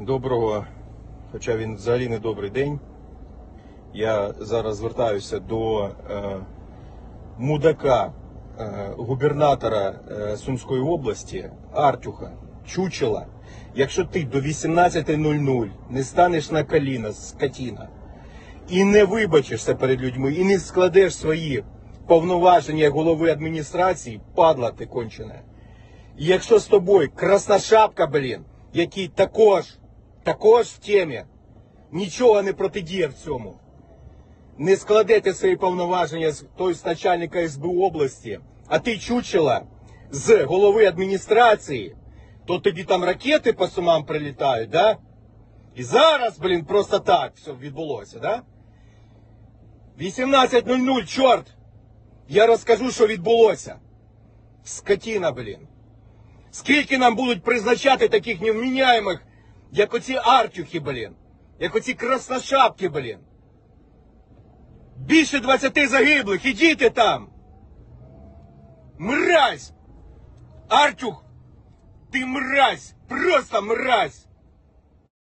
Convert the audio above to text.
Доброго, хоча він взагалі не добрий день. Я зараз звертаюся до е, мудака, е, губернатора е, Сумської області Артюха Чучела. Якщо ти до 18.00 не станеш на коліна, скотіна, і не вибачишся перед людьми, і не складеш свої повноваження голови адміністрації, падла ти кончене. І якщо з тобою красношапка, блін, який також, також в темі, нічого не протидіє в цьому, не складете свої повноваження з той з начальника СБУ області, а ти чучела з голови адміністрації, то тоді там ракети по сумам прилітають, да? І зараз, блін, просто так все відбулося, да? 18.00, чорт! Я розкажу, що відбулося. Скотіна, блін. Скільки нам будуть призначати таких невміняємих, як оці артюхи, блін, як оці красношапки, блін. Більше 20 загиблих, ідіть там. Мразь! Артюх! Ти мразь! Просто мразь!